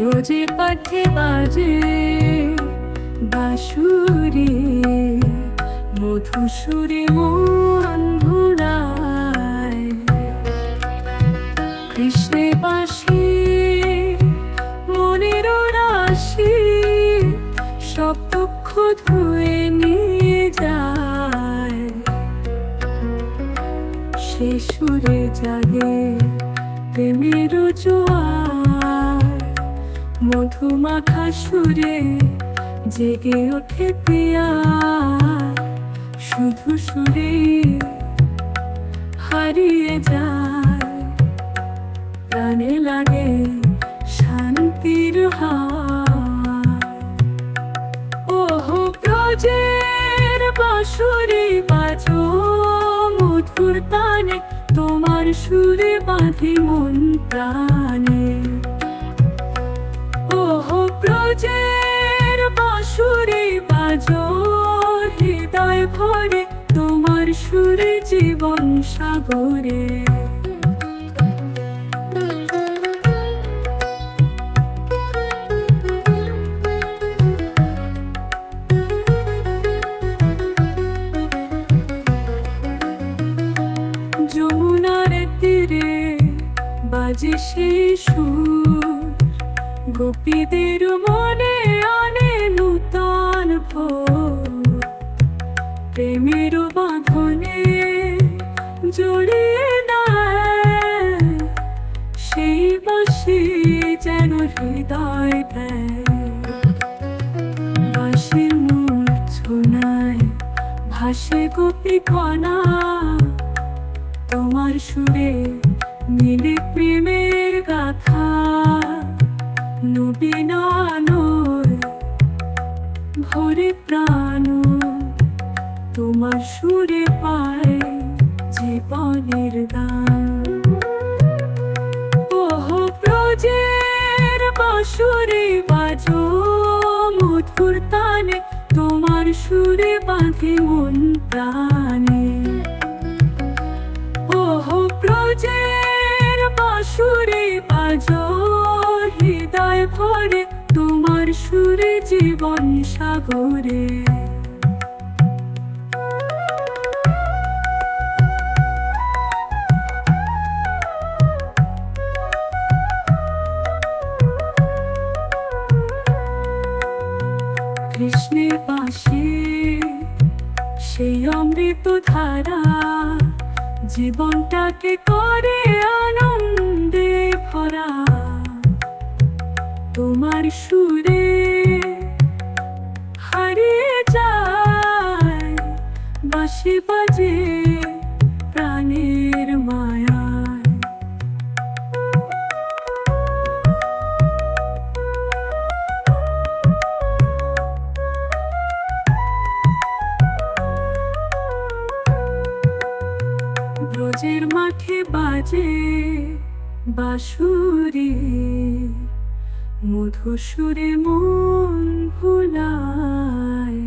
রোজে পাঠে বাজে বাসুরে মধুসুরে মন ভুলায়। কৃষ্ণে বাসি মনের রাশি, সব দুঃখ ধুয়ে নিয়ে যায়। সে সুরে জাগে প্রেমের জোয়ার। মধুমাখা সুরে জেগে ওঠে পিয়া শুধু সুরে হারিয়ে যায়। প্রাণে লাগে শান্তির হার। ওহো বাঁশুরি বাজো মধুর তানে, তোমার সুরে বাঁধি মন প্রাণে। সাগরে। যমুনার তীরে বাজে সেই সুর। গোপীদের মনে আনে নূতন ভোর। প্রেমের জড়িয়ে দেয় সেই বাসি যেন হৃদয় দেয়। বাঁশির মূর্ছনায় ভাসে গোপী কণা। তোমার সুরে মিলে প্রেমের গাথা। নবীন ভরে প্রাণ। তোমার সুরে পায় জীবনের গান। ওহো, ব্রজের বাঁশুরে বাজো মধুর তানে তোমার সুরে বাঁধে মন প্রাণে। ওহো, ব্রজের বাঁশুরে বাজো হৃদয় ভরে, তোমার সুরে জীবন সাগরে। জীবনটাকে করে আনন্দে ভরা। তোমার সুরে হারিয়ে যায় বাসি বাজে ব্রজের মাঠে বাজে বাঁশুরি। মধুসুরে মন ভুলায়।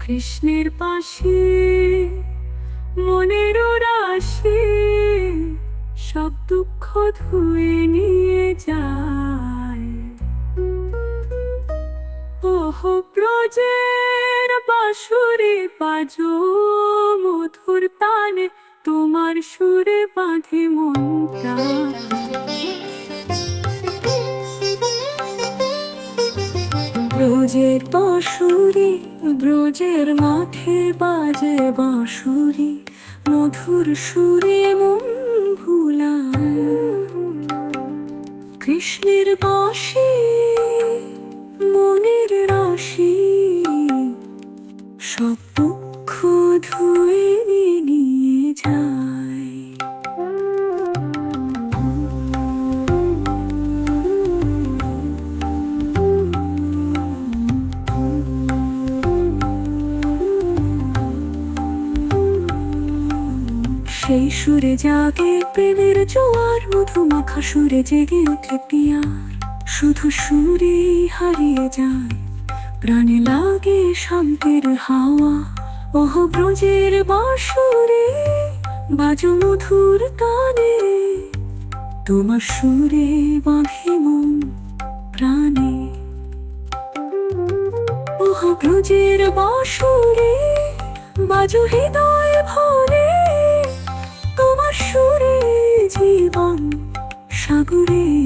কৃষ্ণের পাশে মনের রাশি সব দুঃখ ধুয়ে নিয়ে যায়। ওহো, ব্রজের বাঁশুরে বাজো। তোমার সুরে বাঁধে মন ব্রজের বাঁশুরি ব্রজের মাঠে বাজে বাঁশুরি, মধুর সুরে মন ভুলায়। কৃষ্ণের বাঁশি, মনের রাশি। সেই সুরে জাগে প্রেমের জোয়ার মধু মাখা সুরে জেগে ওঠে পিয়ার। শুধু সুরে হারিয়ে যায়, প্রাণে লাগে শান্তির হাওয়া। ওহ, ব্রজের বাঁশুরে বাজু মধুর তানে। তোমার সুরে বাঁধে মন প্রাণে। মহাব্রজের বাসুরে বাজু হৃদয় ঘুরে